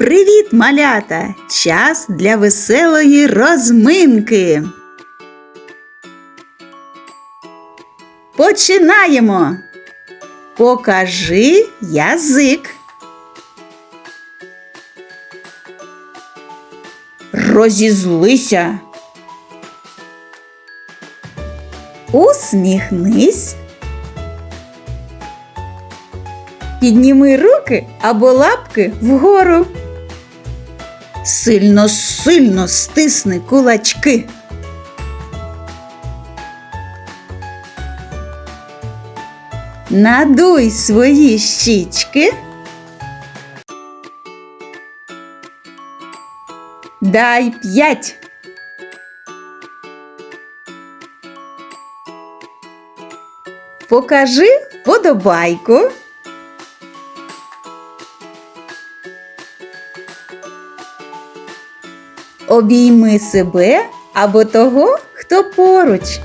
Привіт, малята! Час для веселої розминки. Починаємо. Покажи язик. Розізлися. Усміхнись. Підніми руки або лапки вгору. Сильно сильно стисни кулачки. Надуй свої щічки. Дай п'ять. Покажи вподобайку. Обійми себе або того, хто поруч.